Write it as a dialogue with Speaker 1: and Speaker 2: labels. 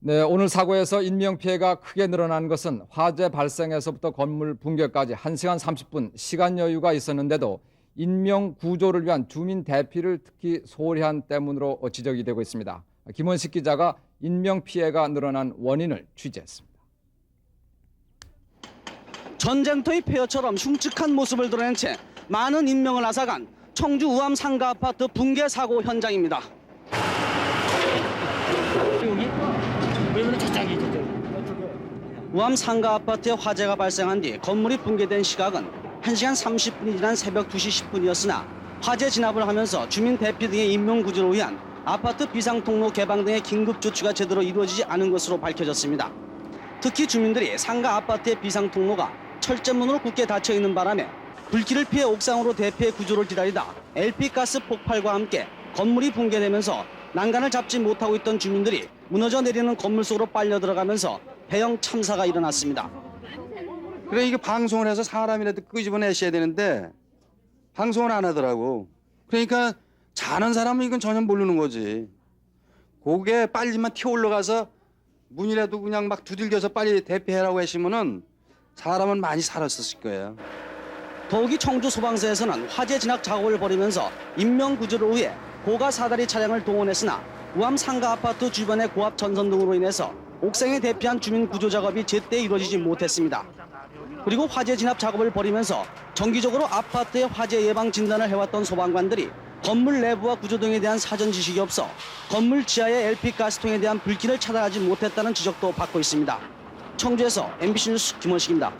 Speaker 1: 네, 오늘 사고에서 인명피해가 크게 늘어난 것은 화재 발생에서부터 건물 붕괴까지 1시간 30분 시간 여유가 있었는데도 인명 구조를 위한 주민 대피를 특히 소홀히 한 때문으로 지적이 되고 있습니다. 김원식 기자가 인명 피해가 늘어난 원인을 취재했습니다.
Speaker 2: 전쟁터의 폐허처럼 흉측한 모습을 드러낸 채 많은 인명을 앗아간 청주 우암 상가 아파트 붕괴 사고 현장입니다.
Speaker 3: 여기?
Speaker 2: 우암 상가 아파트에 화재가 발생한 뒤 건물이 붕괴된 시각은 1시간 30분이 지난 새벽 2시 10분이었으나 화재 진압을 하면서 주민 대피 등의 인명 구조를 위한 아파트 비상통로 개방 등의 긴급 조치가 제대로 이루어지지 않은 것으로 밝혀졌습니다. 특히 주민들이 상가 아파트의 비상통로가 철제문으로 굳게 닫혀 있는 바람에 불길을 피해 옥상으로 대피의 구조를 기다리다 LP가스 폭발과 함께 건물이 붕괴되면서 난간을 잡지 못하고 있던 주민들이 무너져 내리는 건물 속으로 빨려 들어가면서 대형 참사가 일어났습니다.
Speaker 4: 그래 이게 방송을 해서 사람이라도 끄집어내셔야 되는데 방송을 안 하더라고. 그러니까 자는 사람은 이건 전혀 모르는 거지. 고개 빨리만 튀어 올라가서 문이라도 그냥 막 두들겨서 빨리 대피해라고 하시면은 사람은 많이 살았었을 거예요.
Speaker 2: 더욱이 청주 소방서에서는 화재 진압 작업을 벌이면서 인명 구조를 위해 고가 사다리 차량을 동원했으나 우암 상가 아파트 주변의 고압 전선 등으로 인해서 옥상에 대피한 주민 구조 작업이 제때 이루어지지 못했습니다. 그리고 화재 진압 작업을 벌이면서 정기적으로 아파트의 화재 예방 진단을 해왔던 소방관들이 건물 내부와 구조 등에 대한 사전 지식이 없어 건물 지하의 LP 가스통에 대한 불길을 차단하지 못했다는 지적도 받고 있습니다. 청주에서 MBC 뉴스 김원식입니다.